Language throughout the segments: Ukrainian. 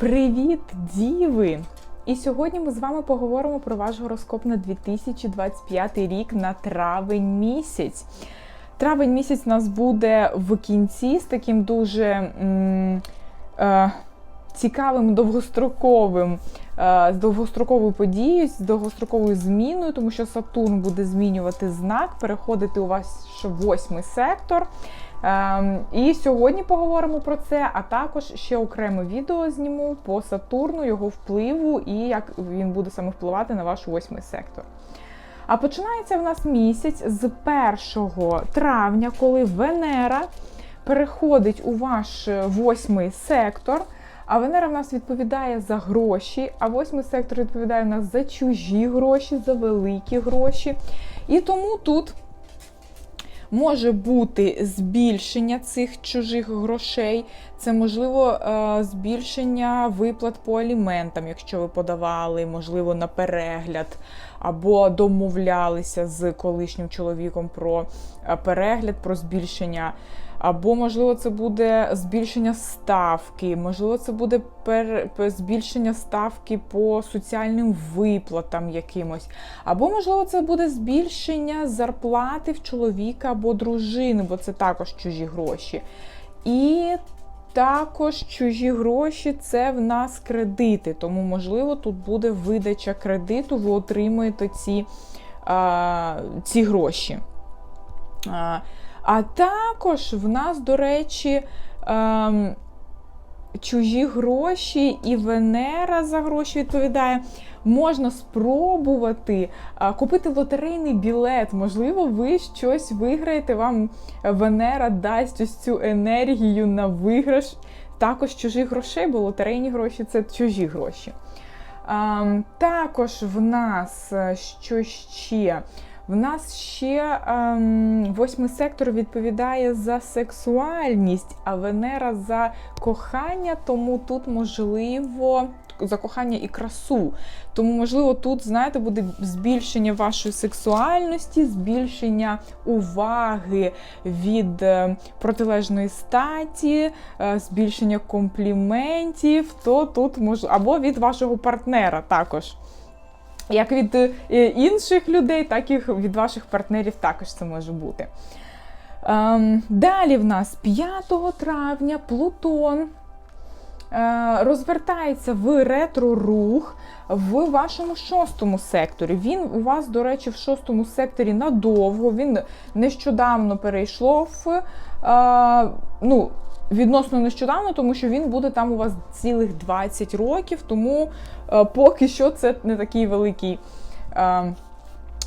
Привіт, діви! І сьогодні ми з вами поговоримо про ваш гороскоп на 2025 рік на травень місяць. Травень місяць у нас буде в кінці з таким дуже м, е, цікавим довгостроковим, е, з довгостроковою подією, з довгостроковою зміною, тому що Сатурн буде змінювати знак, переходити у вас восьмий сектор. Ем, і сьогодні поговоримо про це, а також ще окреме відео зніму по Сатурну, його впливу і як він буде саме впливати на ваш восьмий сектор. А починається в нас місяць з 1 травня, коли Венера переходить у ваш восьмий сектор. А Венера в нас відповідає за гроші, а восьмий сектор відповідає в нас за чужі гроші, за великі гроші. І тому тут може бути збільшення цих чужих грошей, це можливо е, збільшення виплат по аліментам, якщо ви подавали, можливо, на перегляд, або домовлялися з колишнім чоловіком про е, перегляд, про збільшення. Або, можливо, це буде збільшення ставки, можливо, це буде пер... збільшення ставки по соціальним виплатам якимось. Або, можливо, це буде збільшення зарплати в чоловіка або дружини, бо це також чужі гроші. І також чужі гроші це в нас кредити. Тому, можливо, тут буде видача кредиту, ви отримуєте ці, а, ці гроші. А, а також в нас, до речі, ем, чужі гроші і Венера за гроші відповідає. Можна спробувати а, купити лотерейний білет. Можливо, ви щось виграєте. Вам Венера дасть ось цю енергію на виграш. Також чужих грошей, бо лотерейні гроші це чужі гроші. А, також в нас що ще? В нас ще ем, восьмий сектор відповідає за сексуальність, а Венера за кохання, тому тут можливо за кохання і красу. Тому, можливо, тут, знаєте, буде збільшення вашої сексуальності, збільшення уваги від е, протилежної статі, е, збільшення компліментів, то тут може або від вашого партнера також. Як від е, інших людей, так і від ваших партнерів також це може бути. Ем, далі в нас 5 травня Плутон е, розвертається в ретро-рух в вашому шостому секторі. Він у вас, до речі, в шостому секторі надовго. Він нещодавно перейшов. Е, ну, Відносно нещодавно, тому що він буде там у вас цілих 20 років, тому е, поки що це не такий великий е,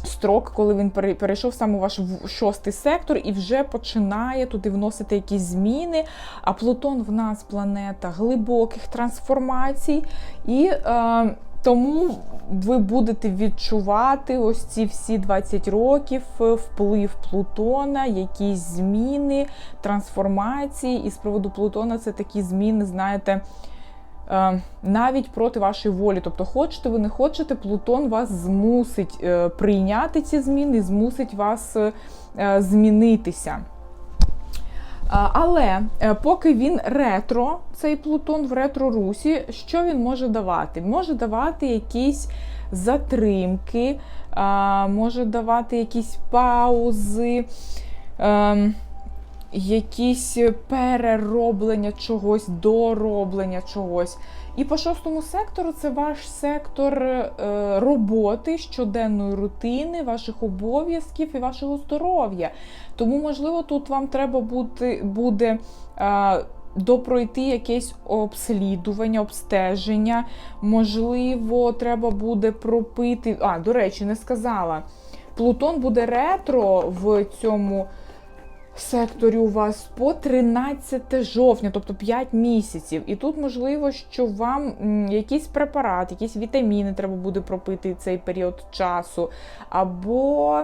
строк, коли він перейшов саме у ваш шостий сектор і вже починає туди вносити якісь зміни. А Плутон в нас планета глибоких трансформацій. і... Е, тому ви будете відчувати ось ці всі 20 років е, вплив Плутона, якісь зміни, трансформації. І з приводу Плутона це такі зміни, знаєте, е, навіть проти вашої волі. Тобто, хочете ви не хочете, Плутон вас змусить е, прийняти ці зміни, змусить вас змінитися. Але е, поки він ретро, цей Плутон в ретро-русі, що він може давати? Може давати якісь затримки, може давати якісь паузи, ем, якісь перероблення чогось, дороблення чогось. І по шостому сектору це ваш сектор е, роботи, щоденної рутини, ваших обов'язків і вашого здоров'я. Тому, можливо, тут вам треба бути, буде. Е, Допройти якесь обслідування, обстеження. Можливо, треба буде пропити. А, до речі, не сказала. Плутон буде ретро в цьому секторі у вас по 13 жовтня, тобто 5 місяців. І тут можливо, що вам якийсь препарат, якісь вітаміни треба буде пропити цей період часу, або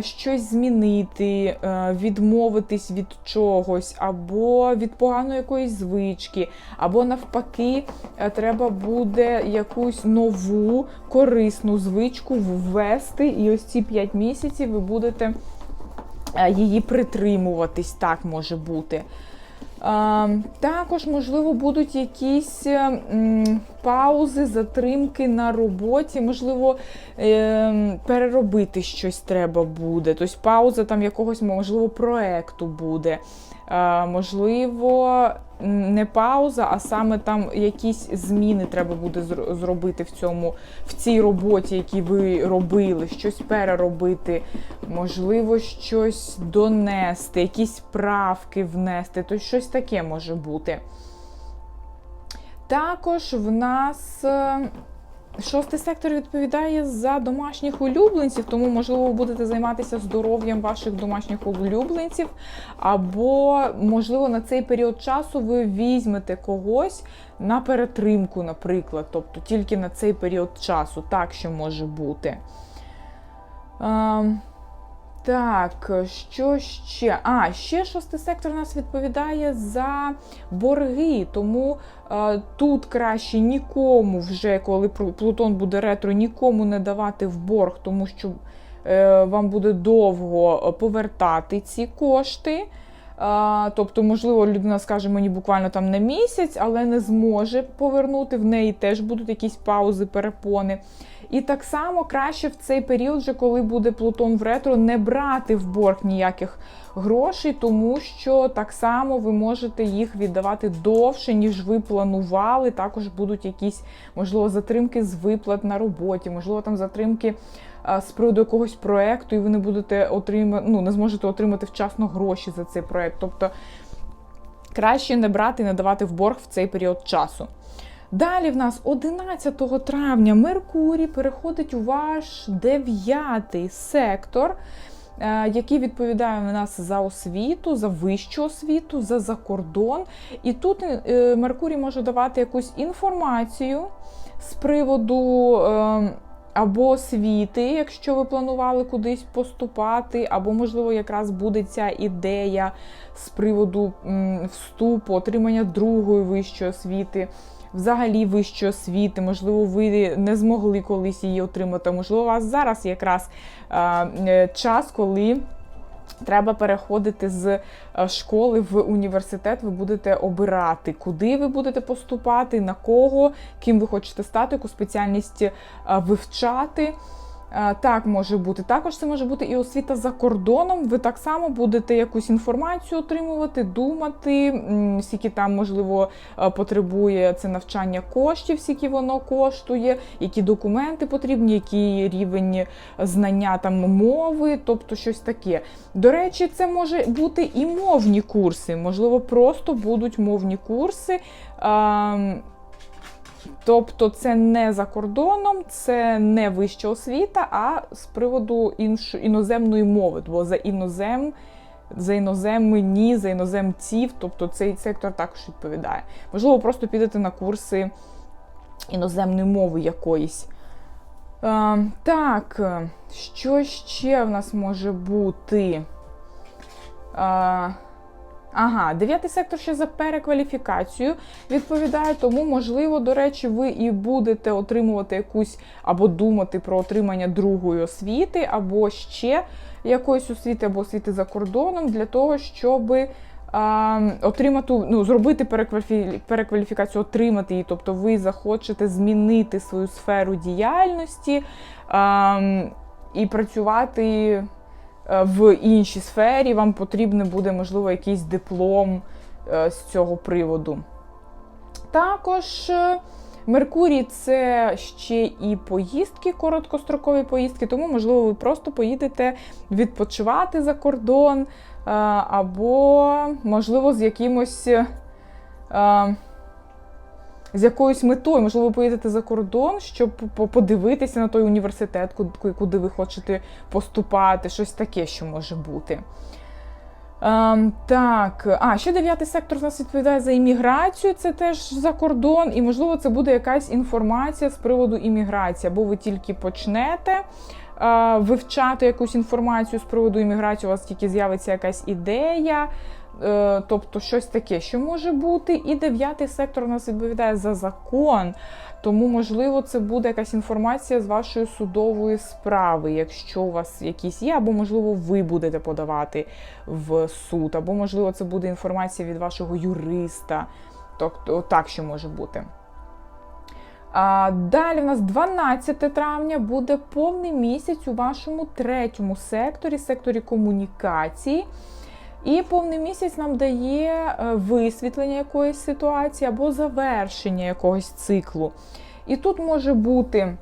щось змінити, е, відмовитись від чогось, або від поганої якоїсь звички, або навпаки, е, треба буде якусь нову корисну звичку ввести. І ось ці 5 місяців ви будете. Е, її притримуватись, так може бути. Також, можливо, будуть якісь паузи, затримки на роботі, можливо, е, переробити щось треба буде. Тобто пауза там якогось, можливо, проекту буде. А, можливо, не пауза, а саме там якісь зміни треба буде зробити в цьому, в цій роботі, які ви робили, щось переробити, можливо, щось донести, якісь правки внести, то щось таке може бути. Також в нас е, шостий сектор відповідає за домашніх улюбленців, тому, можливо, ви будете займатися здоров'ям ваших домашніх улюбленців, або, можливо, на цей період часу ви візьмете когось на перетримку, наприклад, тобто тільки на цей період часу, так що може бути. Так, що ще? А, ще шостий сектор у нас відповідає за борги. Тому е, тут краще нікому вже, коли Плутон буде ретро, нікому не давати в борг, тому що е, вам буде довго повертати ці кошти. Тобто, можливо, людина скаже мені буквально там на місяць, але не зможе повернути. В неї теж будуть якісь паузи, перепони. І так само краще в цей період, вже коли буде Плутон в ретро, не брати в борг ніяких грошей, тому що так само ви можете їх віддавати довше, ніж ви планували. Також будуть якісь, можливо, затримки з виплат на роботі, можливо, там затримки з приводу якогось проекту, і ви не будете отримати, ну не зможете отримати вчасно гроші за цей проект. Тобто краще не брати і не давати в борг в цей період часу. Далі в нас 11 травня Меркурій переходить у ваш дев'ятий сектор, е, який відповідає у нас за освіту, за вищу освіту, за закордон. І тут е, Меркурій може давати якусь інформацію з приводу. Або освіти, якщо ви планували кудись поступати, або, можливо, якраз буде ця ідея з приводу вступу, отримання другої вищої освіти взагалі вищої освіти, можливо, ви не змогли колись її отримати. Можливо, у вас зараз якраз е, час, коли. Треба переходити з е, школи в університет. Ви будете обирати, куди ви будете поступати, на кого, ким ви хочете стати, яку спеціальність е, вивчати. Так може бути. Також це може бути і освіта за кордоном. Ви так само будете якусь інформацію отримувати, думати, скільки там, можливо, потребує це навчання коштів, скільки воно коштує, які документи потрібні, який рівень знання там мови, тобто щось таке. До речі, це може бути і мовні курси, можливо, просто будуть мовні курси. Тобто це не за кордоном, це не вища освіта, а з приводу інш... іноземної мови, бо за інозем, за іноземні, за іноземців, тобто цей сектор також відповідає. Можливо, просто підете на курси іноземної мови якоїсь. Е, так, що ще в нас може бути? Е, Ага, дев'ятий сектор ще за перекваліфікацію відповідає, тому, можливо, до речі, ви і будете отримувати якусь або думати про отримання другої освіти, або ще якоїсь освіти, або освіти за кордоном, для того, щоб а, отримати, ну, зробити перекваліфі... перекваліфікацію, отримати її. Тобто ви захочете змінити свою сферу діяльності а, і працювати. Е, в іншій сфері, вам потрібен буде, можливо, якийсь диплом е, з цього приводу. Також е, Меркурій це ще і поїздки, короткострокові поїздки, тому, можливо, ви просто поїдете відпочивати за кордон, або, можливо, з якимось з якоюсь метою, можливо, поїдете за кордон, щоб подивитися на той університет, куди ви хочете поступати, щось таке, що може бути. Ем, так, а ще дев'ятий сектор у нас відповідає за імміграцію, це теж за кордон, і, можливо, це буде якась інформація з приводу імміграції, або ви тільки почнете е, вивчати якусь інформацію з приводу імміграції, у вас тільки з'явиться якась ідея. Е, тобто щось таке, що може бути. І дев'ятий сектор у нас відповідає за закон. Тому, можливо, це буде якась інформація з вашої судової справи, якщо у вас якісь є, або, можливо, ви будете подавати в суд, або, можливо, це буде інформація від вашого юриста. Тобто, так що може бути. А, Далі в нас 12 травня буде повний місяць у вашому третьому секторі, секторі комунікації. І повний місяць нам дає е, висвітлення якоїсь ситуації або завершення якогось циклу. І тут може бути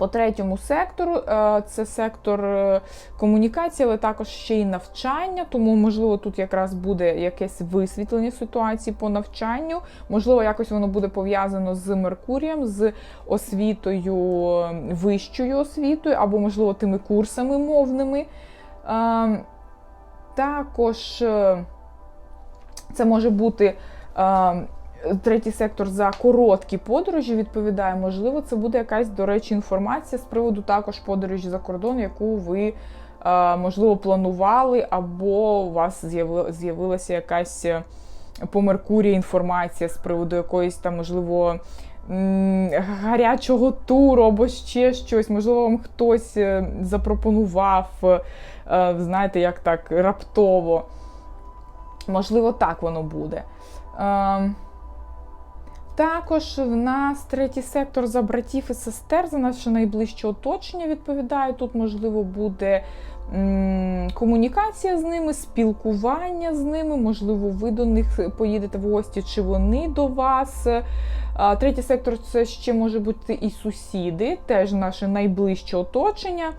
по третьому сектору е, це сектор е, комунікації, але також ще й навчання. Тому, можливо, тут якраз буде якесь висвітлення ситуації по навчанню. Можливо, якось воно буде пов'язано з Меркурієм, з освітою, вищою освітою, або, можливо, тими курсами мовними. Також е, це може бути е, третій сектор за короткі подорожі, відповідає. Можливо, це буде якась, до речі, інформація з приводу також подорожі за кордон, яку ви, е, можливо, планували, або у вас з'явилася якась по Меркурії інформація з приводу якоїсь там, можливо, гарячого туру або ще щось. Можливо, вам хтось запропонував знаєте, як так раптово. Можливо, так воно буде. Е, також в нас третій сектор за братів і сестер, за наше найближче оточення відповідає. Тут, можливо, буде комунікація з ними, спілкування з ними, можливо, ви до них поїдете в гості, чи вони до вас. Е, третій сектор це ще може бути і сусіди, теж наше найближче оточення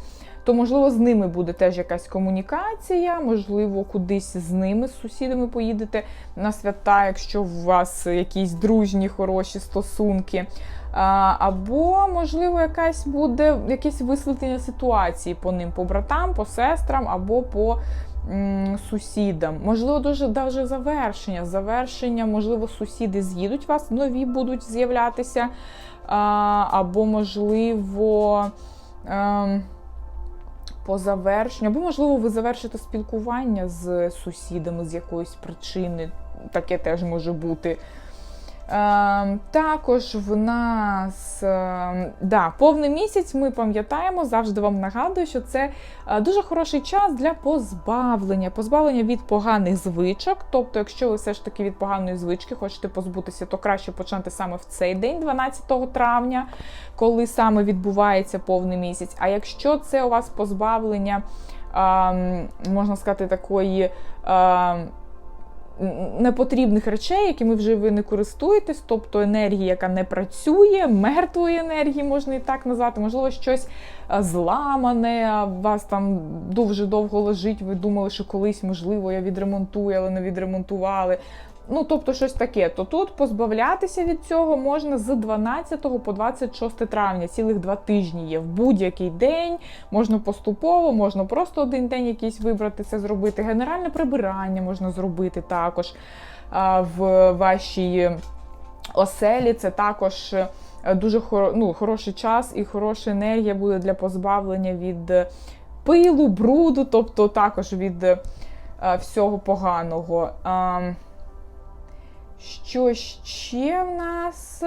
то, можливо, з ними буде теж якась комунікація, можливо, кудись з ними, з сусідами поїдете на свята, якщо у вас якісь дружні, хороші стосунки. Або, можливо, якась буде якесь висвітлення ситуації по ним, по братам, по сестрам, або по м, сусідам. Можливо, дуже даже завершення. Завершення, можливо, сусіди з'їдуть вас, нові будуть з'являтися. Або, можливо. Ем, по завершенню, або, можливо, ви завершите спілкування з сусідами з якоїсь причини. Таке теж може бути. Е, також в нас е, да, повний місяць, ми пам'ятаємо, завжди вам нагадую, що це е, дуже хороший час для позбавлення, позбавлення від поганих звичок. Тобто, якщо ви все ж таки від поганої звички хочете позбутися, то краще почати саме в цей день, 12 травня, коли саме відбувається повний місяць. А якщо це у вас позбавлення, можна сказати, такої непотрібних речей, якими вже ви не користуєтесь, тобто енергії, яка не працює, мертвої енергії, можна і так назвати, можливо, щось зламане, у вас там дуже довго лежить, ви думали, що колись, можливо, я відремонтую, але не відремонтували. Ну, тобто, щось таке. То тут позбавлятися від цього можна з 12 по 26 травня, цілих два тижні є в будь-який день, можна поступово, можна просто один день якийсь вибрати це зробити. Генеральне прибирання можна зробити також в вашій оселі. Це також е, дуже хор... ну, хороший час і хороша енергія буде для позбавлення від пилу, бруду, тобто також від е, всього поганого. Що ще в нас?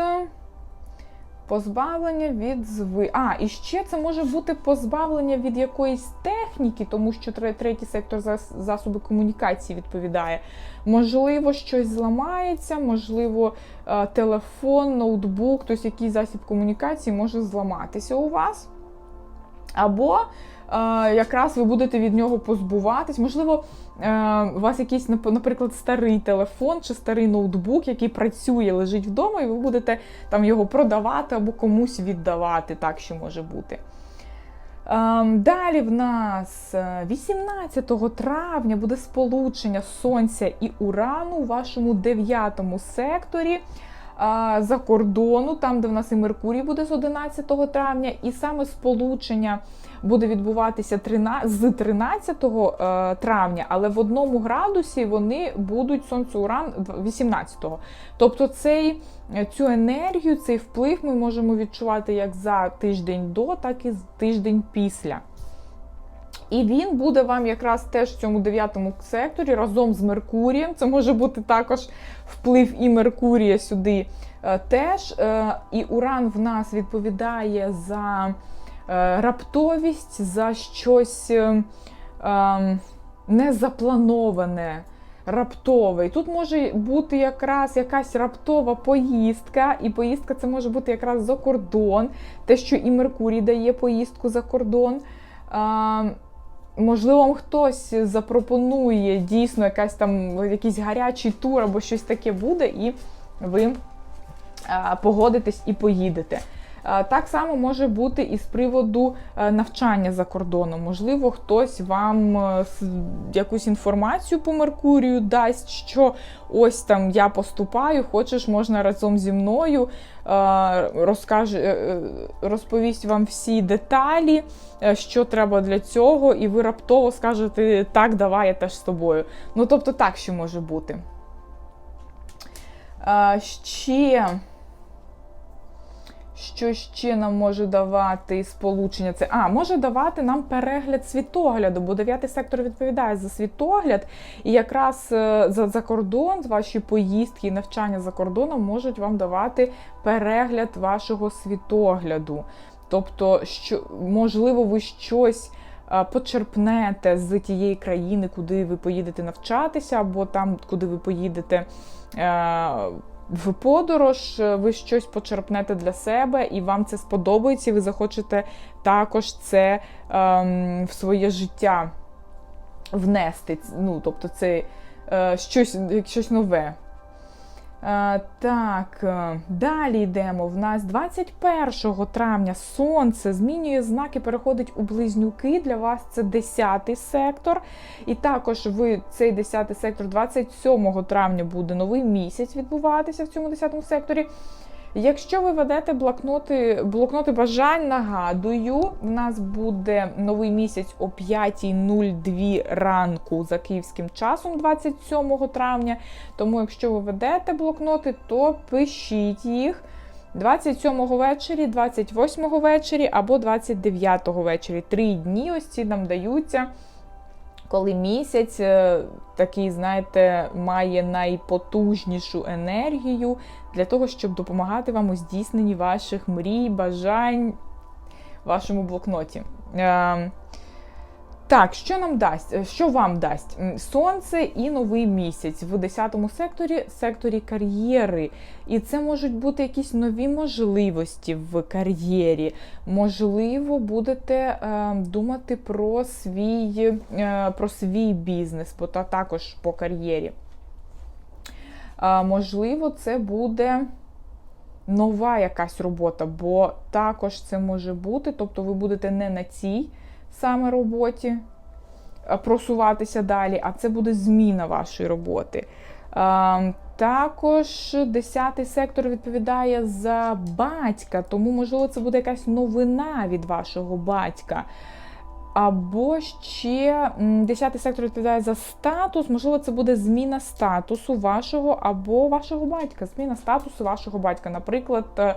Позбавлення від зви. А, і ще це може бути позбавлення від якоїсь техніки, тому що третій сектор засоби комунікації відповідає. Можливо, щось зламається, можливо, е, телефон, ноутбук, тобто якийсь засіб комунікації може зламатися у вас. Або якраз ви будете від нього позбуватись. Можливо, е, у вас якийсь, наприклад, старий телефон чи старий ноутбук, який працює, лежить вдома, і ви будете там його продавати або комусь віддавати, так що може бути. Ем, далі в нас 18 е, травня буде сполучення Сонця і Урану у вашому дев'ятому секторі за кордону, там, де в нас і Меркурій буде з 11 травня, і саме сполучення буде відбуватися з 13 е, травня, але в одному градусі вони будуть сонце Уран 18-го. Тобто цей, цю енергію, цей вплив ми можемо відчувати як за тиждень до, так і тиждень після. І він буде вам якраз теж в цьому дев'ятому секторі разом з Меркурієм. Це може бути також вплив і Меркурія сюди е, теж. Е, І Уран в нас відповідає за е, раптовість, за щось е, е, незаплановане. Раптове. Тут може бути якраз якась раптова поїздка, і поїздка це може бути якраз за кордон, те, що і Меркурій дає поїздку за кордон. Можливо, хтось запропонує дійсно якась там якийсь гарячий тур або щось таке буде, і ви погодитесь і поїдете. Так само може бути і з приводу е, навчання за кордоном. Можливо, хтось вам е, якусь інформацію по Меркурію дасть, що ось там я поступаю, хочеш, можна разом зі мною е, розкаже, розповість вам всі деталі, що треба для цього, і ви раптово скажете так, давай я теж з тобою. Ну, тобто, так ще може бути. Ще. Що ще нам може давати сполучення? Це а може давати нам перегляд світогляду, бо дев'ятий сектор відповідає за світогляд, і якраз е, за за кордон, ваші поїздки і навчання за кордоном можуть вам давати перегляд вашого світогляду. Тобто, що можливо, ви щось. Е, почерпнете з тієї країни, куди ви поїдете навчатися, або там, куди ви поїдете е, в подорож, е, ви щось почерпнете для себе, і вам це сподобається, і ви захочете також це ем, в своє життя внести. Ну, Тобто, це е, щось, щось нове. Е, так, е, далі йдемо. В нас 21 травня сонце змінює знаки, переходить у близнюки. Для вас це 10 сектор. І також ви цей 10 сектор, 27 травня буде новий місяць відбуватися в цьому 10 секторі. Якщо ви ведете блокноти блокноти бажань, нагадую, в нас буде новий місяць о 5.02 ранку за київським часом, 27 травня. Тому, якщо ви ведете блокноти, то пишіть їх 27 ввечері, 28 ввечері або 29 ввечері. Три дні ось ці нам даються коли місяць е, такий, знаєте, має найпотужнішу енергію для того, щоб допомагати вам у здійсненні ваших мрій, бажань вашому блокноті. Так, що нам дасть? Е, що вам дасть? Сонце і новий місяць в 10 секторі, секторі кар'єри. І це можуть бути якісь нові можливості в кар'єрі. Можливо, будете е, думати про свій е, про свій бізнес, та також по кар'єрі. Е, можливо, це буде. Нова якась робота, бо також це може бути, тобто ви будете не на цій саме роботі, е, просуватися далі, а це буде зміна вашої роботи. Е, також 10 сектор відповідає за батька, тому, можливо, це буде якась новина від вашого батька. Або ще 10 сектор відповідає за статус, можливо, це буде зміна статусу вашого або вашого батька. Зміна статусу вашого батька. Наприклад, е,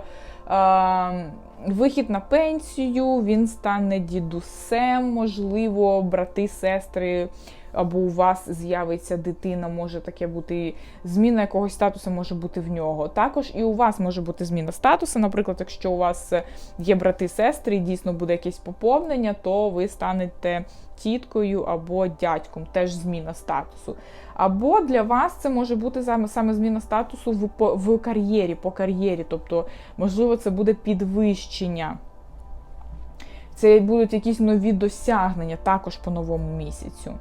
вихід на пенсію, він стане дідусем, можливо, брати, сестри, або у вас з'явиться дитина, може таке бути зміна якогось статусу може бути в нього. Також і у вас може бути зміна статусу. Наприклад, якщо у вас є брати-сестри, і дійсно буде якесь поповнення, то ви станете тіткою або дядьком, теж зміна статусу. Або для вас це може бути саме зміна статусу в, в кар'єрі, по кар'єрі. Тобто, можливо, це буде підвищення. Це будуть якісь нові досягнення також по новому місяцю.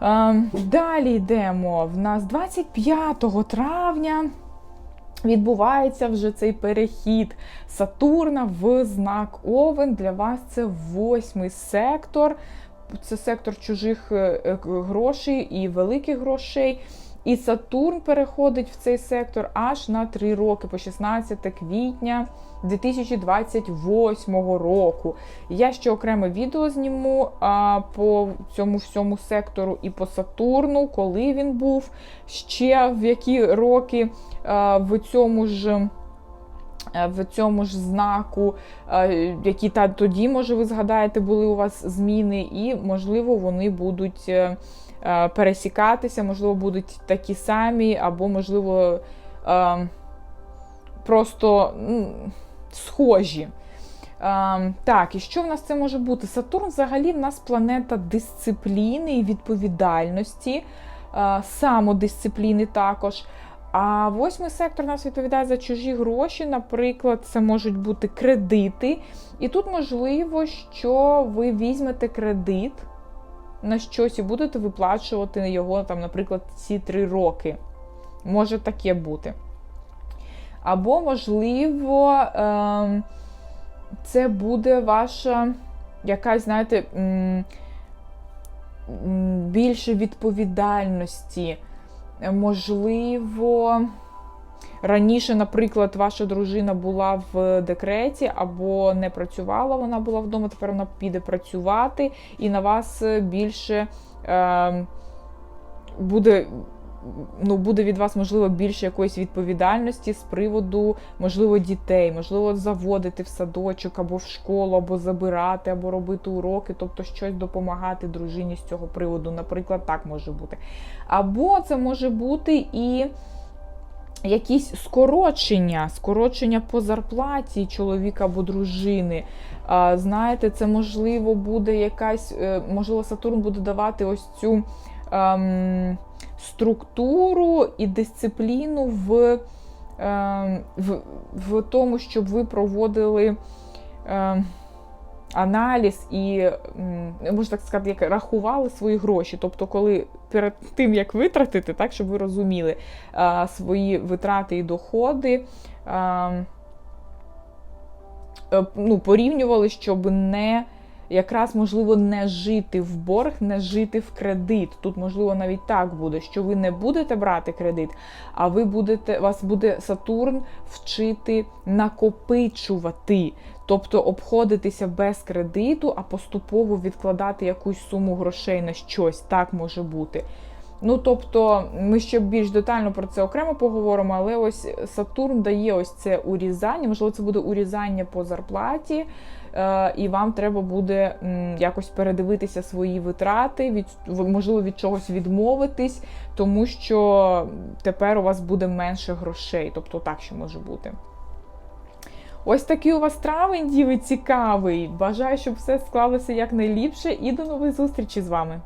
Ем, далі йдемо. В нас 25 травня відбувається вже цей перехід Сатурна в знак Овен. Для вас це восьмий сектор. Це сектор чужих е, е, грошей і великих грошей. І Сатурн переходить в цей сектор аж на 3 роки, по 16 квітня 2028 року. Я ще окреме відео зніму а, по цьому всьому сектору і по Сатурну, коли він був, ще в які роки а, в цьому ж в цьому ж знаку, е, які та тоді, може, ви згадаєте, були у вас зміни, і, можливо, вони будуть е, е, пересікатися, можливо, будуть такі самі, або, можливо, е, просто схожі. Так, і що в нас це може бути? Сатурн взагалі в нас планета дисципліни і відповідальності, е, самодисципліни також. А восьмий сектор нас відповідає за чужі гроші. Наприклад, це можуть бути кредити. І тут можливо, що ви візьмете кредит на щось і будете виплачувати його, там, наприклад, ці три роки. Може таке бути. Або, можливо, ем, це буде ваша якась, знаєте, більше відповідальності. Можливо, раніше, наприклад, ваша дружина була в декреті або не працювала, вона була вдома, тепер вона піде працювати, і на вас більше е, буде. Ну, буде від вас, можливо, більше якоїсь відповідальності з приводу, можливо, дітей, можливо, заводити в садочок або в школу, або забирати, або робити уроки, тобто щось допомагати дружині з цього приводу. Наприклад, так може бути. Або це може бути і якісь скорочення, скорочення по зарплаті чоловіка або дружини. Знаєте, це можливо буде якась, е, можливо, Сатурн буде давати ось цю. Ем, структуру і дисципліну в, е, в, в тому, щоб ви проводили е, аналіз і, можна так сказати, як рахували свої гроші. Тобто, коли перед тим, як витратити, так, щоб ви розуміли е, свої витрати і доходи. Е, ну, Порівнювали, щоб не якраз можливо не жити в борг, не жити в кредит. Тут, можливо, навіть так буде, що ви не будете брати кредит, а ви будете, вас буде Сатурн вчити накопичувати. Тобто обходитися без кредиту, а поступово відкладати якусь суму грошей на щось. Так може бути. Ну, тобто, ми ще більш детально про це окремо поговоримо, але ось Сатурн дає ось це урізання, можливо, це буде урізання по зарплаті, і вам треба буде якось передивитися свої витрати, від, можливо, від чогось відмовитись, тому що тепер у вас буде менше грошей. Тобто так ще може бути. Ось такий у вас травень, діви, цікавий. Бажаю, щоб все склалося якнайліпше, і до нових зустрічей з вами.